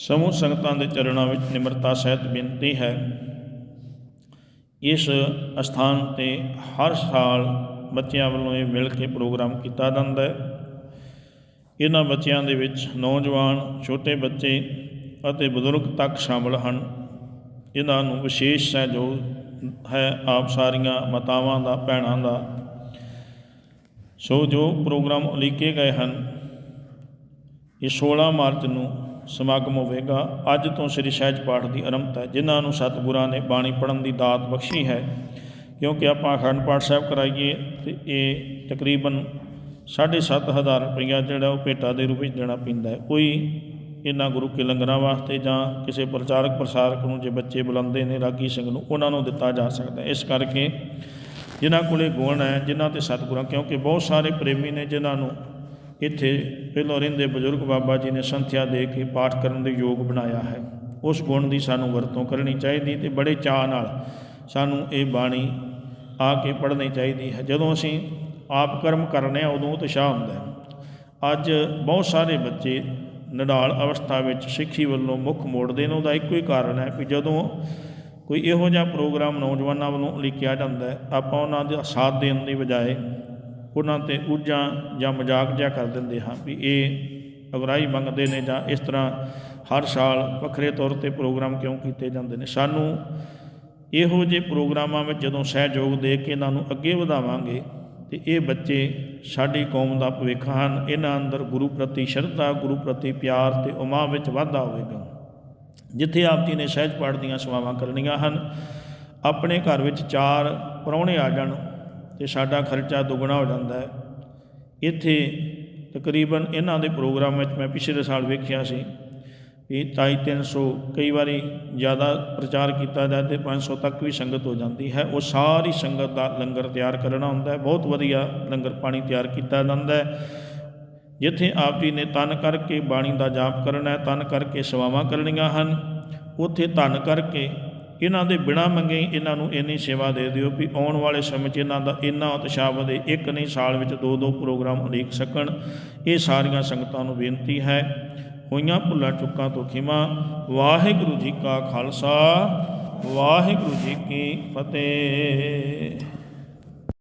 ਸਮੂਹ ਸੰਗਤਾਂ ਦੇ ਚਰਨਾਂ ਵਿੱਚ ਨਿਮਰਤਾ ਸਹਿਤ ਬੇਨਤੀ ਹੈ। ਇਸ ਅਸਥਾਨ ਤੇ ਹਰ ਸਾਲ ਬੱਚਿਆਂ ਵੱਲੋਂ ਇਹ ਮਿਲ ਕੇ ਪ੍ਰੋਗਰਾਮ ਕੀਤਾ ਜਾਂਦਾ ਹੈ। ਇਹਨਾਂ ਬੱਚਿਆਂ ਦੇ ਵਿੱਚ ਨੌਜਵਾਨ, ਛੋਟੇ ਬੱਚੇ ਅਤੇ ਬਜ਼ੁਰਗ ਤੱਕ ਸ਼ਾਮਲ ਹਨ। ਇਹਨਾਂ ਨੂੰ ਵਿਸ਼ੇਸ਼ ਸਹਿਯੋਗ ਹੈ ਆਪ ਸਾਰੀਆਂ ਮਾਤਾਵਾਂ ਦਾ, ਭੈਣਾਂ ਦਾ। ਸੋ ਜੋ ਪ੍ਰੋਗਰਾਮ ਉਲੀਕੇ ਗਏ ਹਨ, ਇਹ 16 ਮਾਰਚ ਨੂੰ ਸਮਾਗਮ ਹੋਵੇਗਾ। ਅੱਜ ਤੋਂ ਸ੍ਰੀ ਸਹਿਜ ਪਾਠ ਦੀ ਆਰੰਭਤਾ ਹੈ, ਜਿਨ੍ਹਾਂ ਨੂੰ ਸਤਿਗੁਰਾਂ ਨੇ ਬਾਣੀ ਪੜ੍ਹਨ ਦੀ ਦਾਤ ਬਖਸ਼ੀ ਹੈ। ਕਿਉਂਕਿ ਆਪਾਂ ਅਖੰਡ ਪਾਠ ਸਾਹਿਬ ਕਰਾਈਏ ਤੇ ਇਹ ਤਕਰੀਬਨ 7.5000 ਰੁਪਈਆ ਜਿਹੜਾ ਉਹ ਭੇਟਾ ਦੇ ਰੂਪ ਵਿੱਚ ਦੇਣਾ ਪੈਂਦਾ ਹੈ। ਕੋਈ ਇਹਨਾਂ ਗੁਰੂ ਕੇ ਲੰਗਰਾਂ ਵਾਸਤੇ ਜਾਂ ਕਿਸੇ ਪ੍ਰਚਾਰਕ ਪ੍ਰਸਾਰਕ ਨੂੰ ਜੇ ਬੱਚੇ ਬੁਲਾਉਂਦੇ ਨੇ, ਰਾਗੀ ਸਿੰਘ ਨੂੰ, ਉਹਨਾਂ ਨੂੰ ਦਿੱਤਾ ਜਾ ਸਕਦਾ ਇਸ ਕਰਕੇ ਜਿਨ੍ਹਾਂ ਕੋਲੇ ਗੁਣ ਹੈ, ਜਿਨ੍ਹਾਂ ਤੇ ਸਤਿਗੁਰਾਂ, ਕਿਉਂਕਿ ਬਹੁਤ ਸਾਰੇ ਪ੍ਰੇਮੀ ਨੇ ਜਿਨ੍ਹਾਂ ਨੂੰ ਇੱਥੇ ਪਹਿਲੋਂ ਰਹਿੰਦੇ ਬਜ਼ੁਰਗ ਬਾਬਾ ਜੀ ਨੇ ਸੰਥਿਆ ਦੇ ਕੇ ਪਾਠ ਕਰਨ ਦੇ ਯੋਗ ਬਣਾਇਆ ਹੈ। ਉਸ ਗੁਣ ਦੀ ਸਾਨੂੰ ਵਰਤੋਂ ਕਰਨੀ ਚਾਹੀਦੀ ਤੇ ਬੜੇ ਚਾਅ ਨਾਲ ਸਾਨੂੰ ਇਹ ਬਾਣੀ ਆ ਕੇ ਪੜ੍ਹਨੀ ਚਾਹੀਦੀ ਹੈ। ਜਦੋਂ ਅਸੀਂ ਆਪ ਕਰਮ ਕਰਨੇ ਆ, ਉਦੋਂ ਉਤਸ਼ਾਹ ਹੁੰਦਾ ਹੈ। ਅੱਜ ਬਹੁਤ ਸਾਰੇ ਬੱਚੇ ਨਡਾਲ ਅਵਸਥਾ ਵਿੱਚ ਸਿੱਖੀ ਵੱਲੋਂ ਮੁੱਖ ਮੋੜਦੇ ਨੇ ਉਹਦਾ ਇੱਕੋ ਹੀ ਕਾਰਨ ਹੈ ਕਿ ਜਦੋਂ ਕੋਈ ਇਹੋ ਜਿਹਾ ਪ੍ਰੋਗਰਾਮ ਨੌਜਵਾਨਾਂ ਵੱਲੋਂ ਲਿਖਿਆ ਜਾਂਦਾ ਹੈ, ਆਪਾਂ ਉਹਨਾਂ ਦਾ ਸਾਥ ਦੇਣ ਦੀ ਬਜਾਏ ਉਹਨਾਂ ਤੇ ਉੱਜਾਂ ਜਾਂ ਮਜ਼ਾਕ ਜਿਹਾ ਕਰ ਦਿੰਦੇ ਹਾਂ ਵੀ ਇਹ ਅਗਰਾਈ ਮੰਗਦੇ ਨੇ ਜਾਂ ਇਸ ਤਰ੍ਹਾਂ ਹਰ ਸਾਲ ਵੱਖਰੇ ਤੌਰ ਤੇ ਪ੍ਰੋਗਰਾਮ ਕਿਉਂ ਕੀਤੇ ਜਾਂਦੇ ਨੇ? ਸਾਨੂੰ ਇਹੋ ਜਿਹੇ ਪ੍ਰੋਗਰਾਮਾਂ ਵਿੱਚ ਜਦੋਂ ਸਹਿਯੋਗ ਦੇ ਕੇ ਇਹਨਾਂ ਨੂੰ ਅੱਗੇ ਵਧਾਵਾਂਗੇ ਤੇ ਇਹ ਬੱਚੇ ਸਾਡੀ ਕੌਮ ਦਾ ਭਵਿੱਖ ਹਨ, ਇਹਨਾਂ ਅੰਦਰ ਗੁਰੂ ਪ੍ਰਤੀ ਸ਼ਰਧਾ, ਗੁਰੂ ਪ੍ਰਤੀ ਪਿਆਰ ਤੇ ਉਮਾ ਵਿੱਚ ਵਾਧਾ ਹੋਵੇਗਾ। ਜਿੱਥੇ ਆਪ ਜੀ ਨੇ ਸਹਿਜ ਪਾਠ ਦੀਆਂ ਸੇਵਾਵਾਂ ਕਰਨੀਆਂ ਹਨ, ਆਪਣੇ ਘਰ ਵਿੱਚ ਚਾਰ ਪ੍ਰਾਹੁਣੇ ਆ ਜਾਣ ਤੇ ਸਾਡਾ ਖਰਚਾ ਦੁੱਗਣਾ ਹੋ ਜਾਂਦਾ ਹੈ। ਇੱਥੇ ਤਕਰੀਬਨ ਇਹਨਾਂ ਦੇ ਪ੍ਰੋਗਰਾਮ ਵਿੱਚ ਮੈਂ ਪਿਛਲੇ ਸਾਲ ਵੇਖਿਆ ਸੀ ਵੀ ਢਾਈ ਤਿੰਨ ਸੌ ਕਈ ਵਾਰੀ ਜ਼ਿਆਦਾ ਪ੍ਰਚਾਰ ਕੀਤਾ ਜਾਂਦਾ ਤੇ 500 ਤੱਕ ਵੀ ਸੰਗਤ ਹੋ ਜਾਂਦੀ ਹੈ। ਉਹ ਸਾਰੀ ਸੰਗਤ ਦਾ ਲੰਗਰ ਤਿਆਰ ਕਰਨਾ ਹੁੰਦਾ ਹੈ। ਬਹੁਤ ਵਧੀਆ ਲੰਗਰ ਪਾਣੀ ਤਿਆਰ ਕੀਤਾ ਜਾਂਦਾ ਹੈ। ਜਿੱਥੇ ਆਪ ਜੀ ਨੇ ਤਨ ਕਰਕੇ ਬਾਣੀ ਦਾ ਜਾਪ ਕਰਨਾ ਹੈ ਤਨ ਕਰਕੇ ਸੇਵਾਵਾਂ ਕਰਨੀਆਂ ਹਨ। ਉੱਥੇ ਧਨ ਕਰਕੇ ਇਹਨਾਂ ਦੇ ਬਿਨਾ ਮੰਗੇ ਇਹਨਾਂ ਨੂੰ ਇੰਨੀ ਸੇਵਾ ਦੇ ਦਿਓ ਵੀ ਆਉਣ ਵਾਲੇ ਸਮੇਂ 'ਚ ਇਹਨਾਂ ਦਾ ਇੰਨਾ ਉਤਸ਼ਾਹ ਵਧੇ, ਇੱਕ ਨਹੀਂ ਸਾਲ ਵਿੱਚ ਦੋ ਦੋ ਪ੍ਰੋਗਰਾਮ ਉਲੀਕ ਸਕਣ। ਇਹ ਸਾਰੀਆਂ ਸੰਗਤਾਂ ਨੂੰ ਬੇਨਤੀ ਹੈ। ਹੋਈਆਂ ਭੁੱਲਾਂ ਚੁੱਕਾਂ ਤੋਂ ਖਿਮਾ। ਵਾਹਿਗੁਰੂ ਜੀ ਕਾ ਖਾਲਸਾ, ਵਾਹਿਗੁਰੂ ਜੀ ਕੀ ਫਤਿਹ।